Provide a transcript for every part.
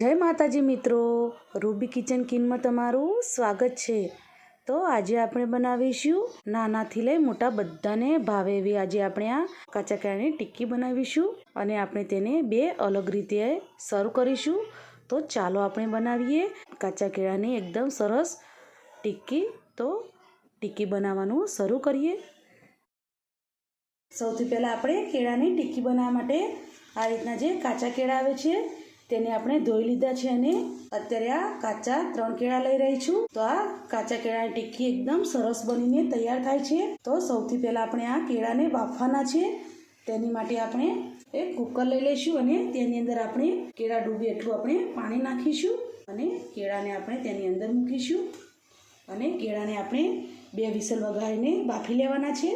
જય માતાજી મિત્રો. રૂબી કિચન કિનમાં તમારું સ્વાગત છે. તો આજે આપણે બનાવીશું નાનાથી લઈ મોટા બધાને ભાવે એવી. આજે આપણે આ કાચા કેળાની ટિક્કી બનાવીશું અને આપણે તેને બે અલગ રીતે સર્વ કરીશું. તો ચાલો આપણે બનાવીએ કાચા કેળાની એકદમ સરસ ટિક્કી. તો ટિક્કી બનાવવાનું શરૂ કરીએ. સૌથી પહેલાં આપણે કેળાની ટિક્કી બનાવવા માટે આ રીતના જે કાચા કેળા આવે છે તેને આપણે ધોઈ લીધા છે અને અત્યારે આ કાચા ત્રણ કેળા લઈ રહી છું. તો આ કાચા કેળાની ટિક્કી એકદમ સરસ બનીને તૈયાર થાય છે. તો સૌથી પહેલાં આપણે આ કેળાને બાફવાના છે. તેની માટે આપણે એક કુકર લઈ લઈશું અને તેની અંદર આપણે કેળા ડૂબે એટલું આપણે પાણી નાખીશું અને કેળાને આપણે તેની અંદર મૂકીશું અને કેળાને આપણે બે વિસલ વગાડીને બાફી લેવાના છે.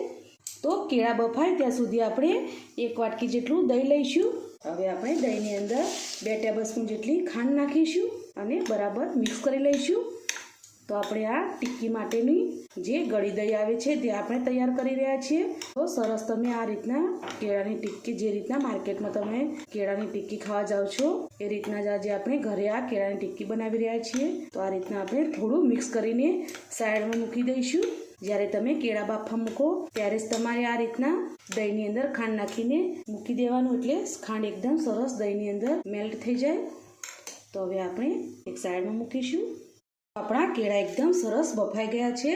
તો કેળા બફાય ત્યાં સુધી આપણે એક વાટકી જેટલું દહીં લઈશું. હવે આપણે દહીંની અંદર બે ટેબલ સ્પૂન જેટલી ખાંડ નાખીશું અને બરાબર મિક્સ કરી લઈશું. તો આપણે આ ટિક્કી માટેની જે ગળી દહીં આવે છે તે આપણે તૈયાર કરી રહ્યા છીએ. તો સરસ તમે આ રીતના કેળાની ટિક્કી જે રીતના માર્કેટમાં તમે કેળાની ટિક્કી ખાવા જાઓ છો, એ રીતના જ આજે આપણે ઘરે આ કેળાની ટિક્કી બનાવી રહ્યા છીએ. તો આ રીતના આપણે થોડું મિક્સ કરીને સાઈડમાં મૂકી દઈશું. જ્યારે તમે કેળા બાફા મૂકો, ત્યારે જ તમારે આ રીતના દહીંની અંદર ખાંડ નાખીને મૂકી દેવાનું. એટલે ખાંડ એકદમ સરસ દહીંની અંદર મેલ્ટ થઈ જાય. તો હવે આપણે એક સાઈડમાં મૂકીશું. આપણા કેળા એકદમ સરસ બફાઈ ગયા છે.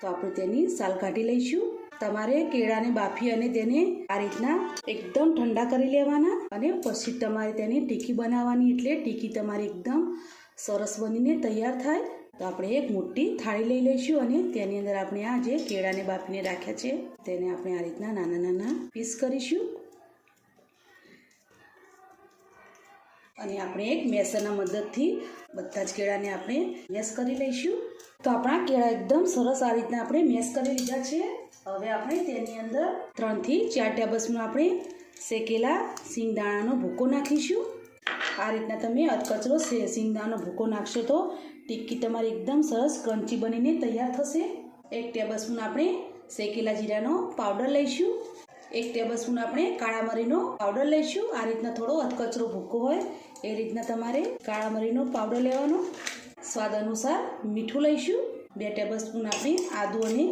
તો આપણે તેની સાલ કાઢી લઈશું. તમારે કેળાને બાફી અને તેને આ રીતના એકદમ ઠંડા કરી લેવાના અને પછી તમારે તેની ટીકી બનાવવાની. એટલે ટીકી તમારી એકદમ સરસ બનીને તૈયાર થાય. તો આપણે એક મોટી થાળી લઈ લઈશું અને તેની અંદર આપણે આ જે કેળાને બાફીને રાખ્યા છે, તેને આપણે આ રીતના નાના નાના પીસ કરીશું. અને આપણે એક મેસરના મદદથી બધા જ કેળાને આપણે મેસ કરી લઈશું. તો આપણા કેળા એકદમ સરસ આ રીતના આપણે મેસ કરી લીધા છે. હવે આપણે તેની અંદર ત્રણથી ચાર ટેબલસ્પૂન આપણે શેકેલા સિંગદાણાનો ભૂકો નાખીશું. આ રીતના તમે અધકચરો સિંગદાણાનો ભૂકો નાખશો તો ટિક્કી તમારી એકદમ સરસ ક્રન્ચી બનીને તૈયાર થશે. એક ટેબલસ્પૂન આપણે શેકેલા જીરાનો પાવડર લઈશું. એક ટેબલસ્પૂન આપણે કાળા મરીનો પાવડર લઈશું. આ રીતના થોડો અધકચરો ભૂકો હોય એ રીતના તમારે કાળા મરીનો પાવડર લેવાનો. સ્વાદ અનુસાર મીઠું લઈશું. બે ટેબલસ્પૂન આપણે આદુ અને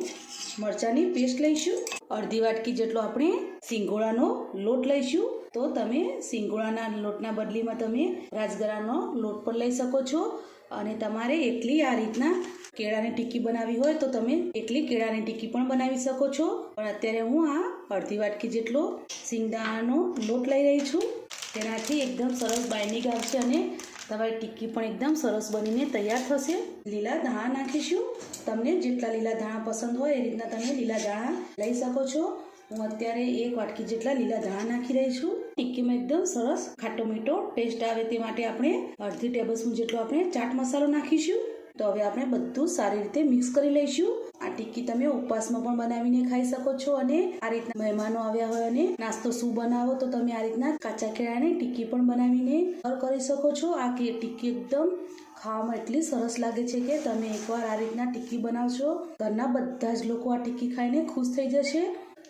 મરચાંની પેસ્ટ લઈશું. અડધી વાટકી જેટલો આપણે સિંગોળાનો લોટ લઈશું. તો તમે સિંગોળાના લોટના બદલીમાં તમે રાજગરાનો લોટ પણ લઈ શકો છો. અને તમારે એટલી આ રીતના કેળાની ટીકી બનાવી હોય તો તમે એટલી કેળાની ટીકી પણ બનાવી શકો છો. પણ અત્યારે હું આ અડધી વાટકી જેટલો સિંગદાણાનો લોટ લઈ રહી છું. તેનાથી એકદમ સરસ બાઇન્ડિંગ આવશે અને તમારી ટિક્કી પણ એકદમ સરસ બનીને તૈયાર થશે. લીલા ધાણા નાખીશું. તમને જેટલા લીલા ધાણા પસંદ હોય એ રીતના તમે લીલા ધાણા લઈ શકો છો. હું અત્યારે એક વાટકી જેટલા લીલા ધાણા નાખી રહી છું. ટિક્કીમાં એકદમ સરસ ખાટો મીઠો ટેસ્ટ આવે તે માટે આપણે અડધી ટેબલ સ્પૂન જેટલો આપણે ચાટ મસાલો નાખીશું. તો હવે આપણે બધું સારી રીતે મિક્સ કરી લઈશું. આ ટિક્કી તમે ઉપવાસમાં પણ બનાવીને ખાઈ શકો છો અને આ રીતના મહેમાનો આવ્યા હોય અને નાસ્તો શું બનાવો તો તમે આ રીતના કાચા કેળાની ટિક્કી પણ બનાવીને સર્વ કરી શકો છો. આ કે ટિક્કી એકદમ ખાવામાં એટલી સરસ લાગે છે કે તમે એકવાર આ રીતના ટિક્કી બનાવશો. ઘરના બધા જ લોકો આ ટિક્કી ખાઈને ખુશ થઈ જશે.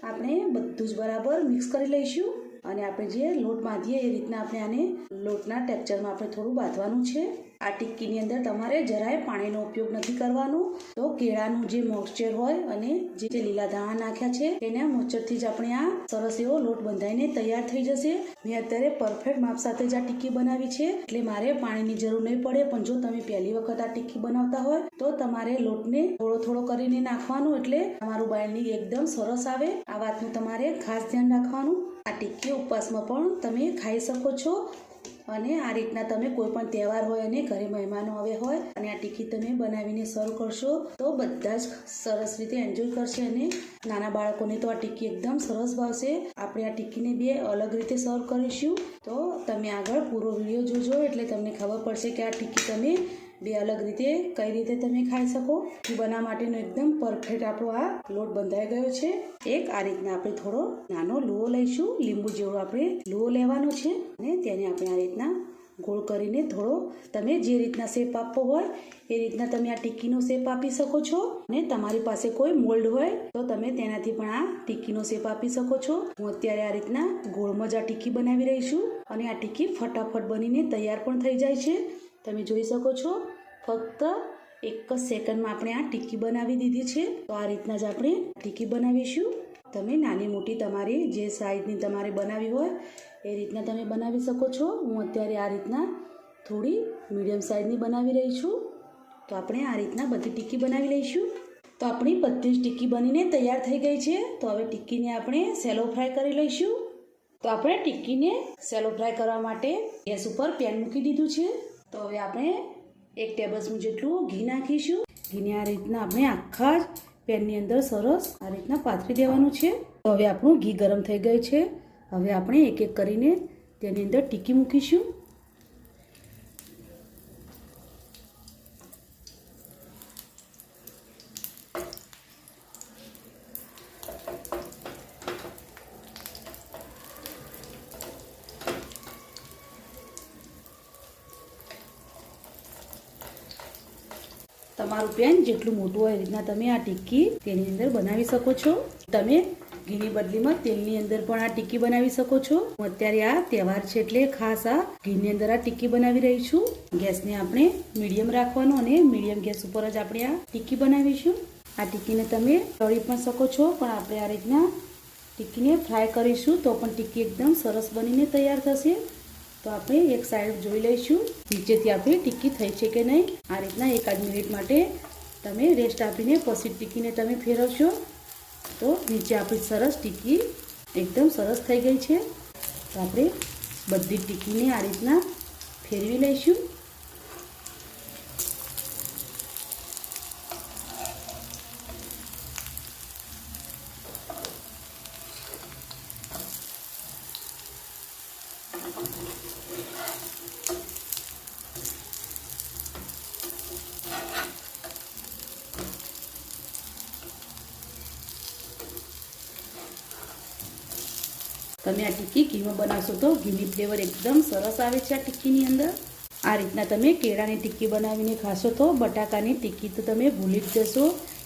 આપણે બધું જ બરાબર મિક્સ કરી લઈશું અને આપણે જે લોટ બાંધીએ એ રીતના આપણે આને લોટના ટેક્ચરમાં આપણે થોડું બાંધવાનું છે. આ ટિક્કીની અંદર તમારે જરાય પાણીનો ઉપયોગ નથી કરવાનો. તો કેળાનું જે મોઇશ્ચર હોય અને જે લીલા દાણા નાખ્યા છે, તેના મોઇશ્ચરથી જ આપણે આ સરસ એવો લોટ બંધાઈને તૈયાર થઈ જશે. મેં અત્યારે પરફેક્ટ માપ સાથે જ આ ટિક્કી બનાવી છે. એટલે મારે પાણીની જરૂર નહીં પડે, પણ જો તમે પહેલી વખત આ ટિક્કી બનાવતા હોય, તો તમારે લોટને થોડો થોડો કરીને નાખવાનો. એટલે તમારું બાઇન્ડિંગ એકદમ સરસ આવે. આ વાતનું તમારે ખાસ ધ્યાન રાખવાનું. આ ટિક્કી ઉપવાસમાં પણ તમે ખાઈ શકો છો. અને આ રીતના તમે કોઈ પણ તહેવાર હોય અને ઘરે મહેમાનો આવ્યા હોય અને આ ટીકી તમે બનાવીને સર્વ કરશો, તો બધા જ સરસ રીતે એન્જોય કરશે અને નાના બાળકોને તો આ ટીકી એકદમ સરસ ભાવશે. આપણે આ ટીકીને બે અલગ રીતે સર્વ કરીશું. તો તમે આગળ પૂરો વીડિયો જોજો એટલે તમને ખબર પડશે કે આ ટીકી તમે બે અલગ રીતે કઈ રીતે તમે ખાઈ શકો. બનાવવા માટેનો એકદમ પરફેક્ટ આપણો આ લોટ બંધાઈ ગયો છે. એક, આ રીતના આપણે થોડો નાનો લુઓ લઈશું. લીંબુ જેવો આપણે લુઓ લેવાનો છે. અને તેને આપણે આ રીતના ગોળ કરીને થોડો તમે જે રીતના શેપ આપવો હોય એ રીતના તમે આ ટિક્કીનો શેપ આપી શકો છો. અને તમારી પાસે કોઈ મોલ્ડ હોય તો તમે તેનાથી પણ આ ટિક્કીનો શેપ આપી શકો છો. હું અત્યારે આ રીતના ગોળમાં જ આ ટિક્કી બનાવી રહી છું. અને આ ટિક્કી ફટાફટ બનીને તૈયાર પણ થઈ જાય છે. તમે જોઈ શકો છો, ફક્ત એક જ સેકન્ડમાં આપણે આ ટીકી બનાવી દીધી છે. તો આ રીતના જ આપણે ટીકી બનાવીશું. તમે નાની મોટી તમારી જે સાઈઝની તમારે બનાવી હોય, એ રીતના તમે બનાવી શકો છો. હું અત્યારે આ રીતના થોડી મીડિયમ સાઈઝની બનાવી રહી છું. તો આપણે આ રીતના બધી ટીકી બનાવી લઈશું. તો આપણી બધી જ ટીકી બનીને તૈયાર થઈ ગઈ છે. તો હવે ટીકીને આપણે સેલો ફ્રાય કરી લઈશું. તો આપણે ટીક્કીને સેલો ફ્રાય કરવા માટે ગેસ ઉપર પેન મૂકી દીધું છે. તો હવે આપણે એક ટેબલસ્પૂન જેટલું ઘી નાખીશું. ઘીને આ રીતના આપણે આખા જ પેનની અંદર સરસ આ રીતના પાથરી દેવાનું છે. તો હવે આપણું ઘી ગરમ થઈ ગયું છે. હવે આપણે એક એક કરીને તેની અંદર ટીકી મૂકીશું. તમારું પેન જેટલું મોટું હોય એ રીતના તમે આ ટિક્કી તેની અંદર બનાવી શકો છો. તમે ઘીની બદલીમાં તેલની અંદર પણ આ ટિક્કી બનાવી શકો છો. હું અત્યારે આ તહેવાર છે એટલે ખાસ આ ઘીની અંદર આ ટિક્કી બનાવી રહી છું. ગેસને આપણે મીડિયમ રાખવાનો અને મીડિયમ ગેસ ઉપર જ આપણે આ ટિક્કી બનાવીશું. આ ટિક્કીને તમે તળી પણ શકો છો, પણ આપણે આ રીતના ટિક્કીને ફ્રાય કરીશું તો પણ ટિક્કી એકદમ સરસ બનીને તૈયાર થશે. તો આપણે એક સાઈડ જોઈ લઈશું, નીચેથી આપણી ટીકી થઈ છે કે નહીં. આ રીતના એકાદ મિનિટ માટે તમે રેસ્ટ આપીને પછી ટીકીને તમે ફેરવશો. તો નીચે આપણી સરસ ટિક્કી એકદમ સરસ થઈ ગઈ છે. તો આપણે બધી ટીકીને આ રીતના ફેરવી લઈશું. તમે આ ટિક્કી ઘીમાં બનાવશો તો ઘીની ફ્લેવર એકદમ સરસ આવે છે આ ટિક્કીની અંદર. આ રીતના તમે કેળાની ટિક્કી બનાવીને ખાશો તો બટાકાની ટિક્કી તો તમે ભૂલી જ જશો.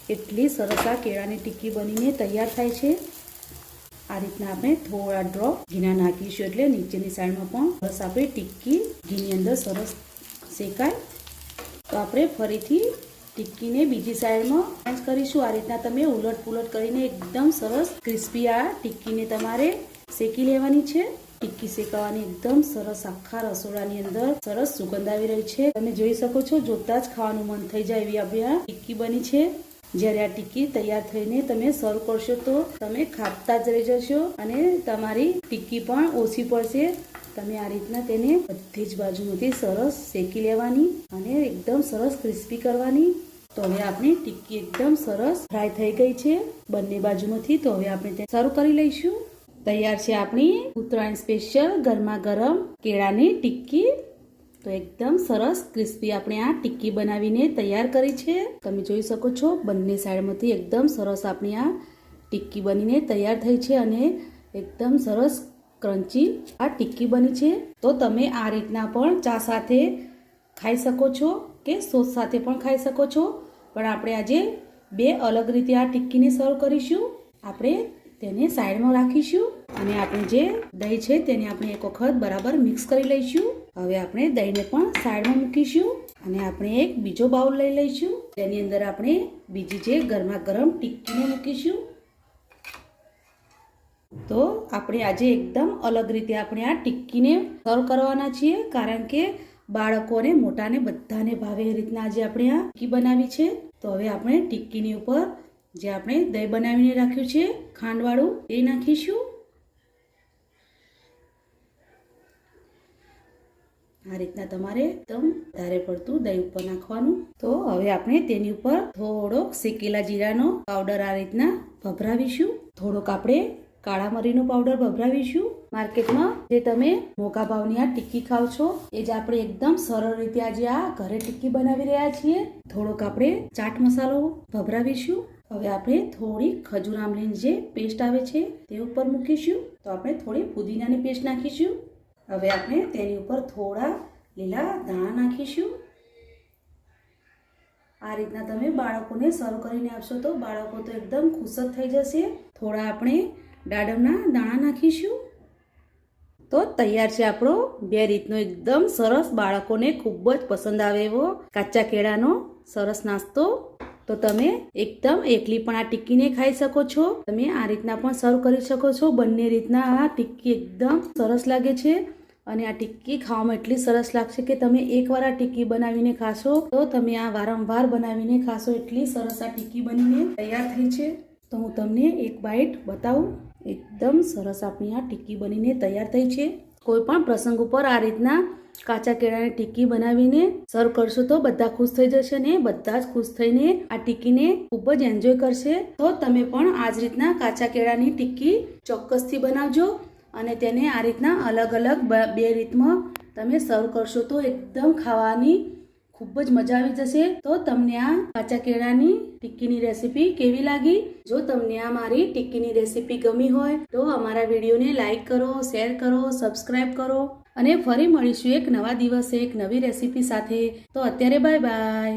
એટલી સરસ આ કેળાની ટિક્કી બનીને તૈયાર થાય છે. આ રીતના આપણે થોડા ડ્રોપ ઘીના નાખીશું એટલે નીચેની સાઈડમાં પણ સરસ આપણે ટિક્કી ઘીની અંદર સરસ શેકાય. તો આપણે ફરીથી ટિક્કીને બીજી સાઈડમાં ચેન્જ કરીશું. આ રીતના તમે ઉલટ પુલટ કરીને એકદમ સરસ ક્રિસ્પી આ ટિક્કીને તમારે શેકી લેવાની છે. ટિક્કી શેકાવાની એકદમ સરસ આખા રસોડાની અંદર સરસ સુગંધ આવી રહી છે. તમે જોઈ શકો છો, જોતા જ ખાવાનું મન થઈ જાય એવી આપણી આ ટિક્કી બની છે. જ્યારે આ ટિક્કી તૈયાર થઈને તમે સર્વ કરશો તો તમે ખાતા જ રહી જશો અને તમારી ટિક્કી પણ ઓછી પડશે. તમે આ રીતના તેને બધી જ બાજુમાંથી સરસ શેકી લેવાની અને એકદમ સરસ ક્રિસ્પી કરવાની. તો હવે આપણી ટિક્કી એકદમ સરસ ફ્રાય થઈ ગઈ છે બંને બાજુમાંથી. તો હવે આપણે તે સર્વ કરી લઈશું. તૈયાર છે આપણી ઉત્તરાયણ સ્પેશિયલ ગરમા ગરમ કેળાની ટિક્કી. તો એકદમ સરસ ક્રિસ્પી આપણે આ ટિક્કી બનાવીને તૈયાર કરી છે. તમે જોઈ શકો છો, બંને સાઈડમાંથી એકદમ સરસ આપણી આ ટિક્કી બનીને તૈયાર થઈ છે અને એકદમ સરસ ક્રન્ચી આ ટિક્કી બની છે. તો તમે આ રીતના પણ ચા સાથે ખાઈ શકો છો કે સોસ સાથે પણ ખાઈ શકો છો. પણ આપણે આજે બે અલગ રીતે આ ટિક્કીને સર્વ કરીશું. આપણે તેને સાઈડમાં રાખીશું. અને આપણે જે દહીં છે તેને આપણે એક વખત બરાબર મિક્સ કરી લઈશું. હવે આપણે દહીંને પણ સાઈડમાં મૂકીશું અને આપણે એક બીજો બાઉલ લઈ લઈશું. તેની અંદર આપણે બીજી જે ગરમા ગરમ ટિક્કીને મૂકીશું. તો આપણે આજે એકદમ અલગ રીતે આપણે આ ટિક્કીને સર્વ કરવાના છીએ, કારણ કે બાળકોને મોટાને બધાને ભાવે એ રીતના આજે આપણે આ ટિક્કી બનાવી છે. તો હવે આપણે ટિક્કીની ઉપર જે આપણે દહીં બનાવીને રાખ્યું છે ખાંડવાળું એ નાખીશું. આ રીતના તમારે એકદમ વધારે પડતું દહીં ઉપર નાખવાનું. તો હવે આપણે તેની ઉપર થોડોક શેકેલા જીરાનો પાવડર આ રીતના ભભરાવીશું. થોડોક આપણે કાળા મરીનો પાવડર ભભરાવીશું. માર્કેટમાં જે તમે મોકા ભાવની આ ટિક્કી ખાવ છો, એ જ આપણે એકદમ સરળ રીતે આજે આ ઘરે ટિક્કી બનાવી રહ્યા છીએ. થોડોક આપણે ચાટ મસાલો ભભરાવીશું. હવે આપણે થોડી ખજૂર આમલીની જે પેસ્ટ આવે છે, તે ઉપર મૂકીશું. તો આપણે થોડી પુદીનાની પેસ્ટ નાખીશું. હવે આપણે તેની ઉપર થોડા લીલા દાણા નાખીશું. આ રીતના તમે બાળકોને સર્વ કરીને આપશો તો બાળકો તો એકદમ ખુશ જ થઈ જશે. થોડા આપણે દાડમના દાણા નાખીશું. તો તૈયાર છે આપણો બે રીતનો એકદમ સરસ બાળકોને ખૂબ જ પસંદ આવે એવો કાચા કેળાનો સરસ નાસ્તો. તો તમે એકદમ એકલી પણ આ ટિક્કીને ખાઈ શકો છો. તમે આ રીતના પણ સર્વ કરી શકો છો. બંને રીતના આ ટિક્કી એકદમ સરસ લાગે છે. અને આ ટિક્કી ખાવામાં એટલી સરસ લાગશે કે તમે એકવાર આ ટિક્કી બનાવીને ખાશો, તો તમે આ વારંવાર બનાવીને ખાશો. એટલી સરસ આ ટિક્કી બનીને તૈયાર થઈ છે. તો હું તમને એક બાઈટ બતાવું. એકદમ સરસ આપણી આ ટિક્કી બનીને તૈયાર થઈ છે. કોઈ પણ પ્રસંગ ઉપર આ રીતના કાચા કેળાની ટિક્કી બનાવીને સર્વ કરશો તો બધા ખુશ થઈ જશે ને બધા જ ખુશ થઈને આ ટિક્કીને ખૂબ જ એન્જોય કરશે. તો તમે પણ આ જ રીતના કાચા કેળાની ટિક્કી ચોક્કસથી બનાવજો. અને તેને આ રીતના અલગ અલગ બ- રીતમાં તમે સર્વ કરશો તો એકદમ ખાવાની ખૂબ જ મજા આવી જશે. તો તમને આ કાચા કેળાની ટિક્કીની રેસીપી કેવી લાગી? જો તમને આ મારી ટિક્કીની રેસીપી ગમી હોય તો અમારા વિડીયોને લાઈક કરો, શેર કરો સબસ્ક્રાઈબ કરો અને ફરી મળીશું એક નવા દિવસે એક નવી રેસીપી સાથે. તો અત્યારે બાય બાય.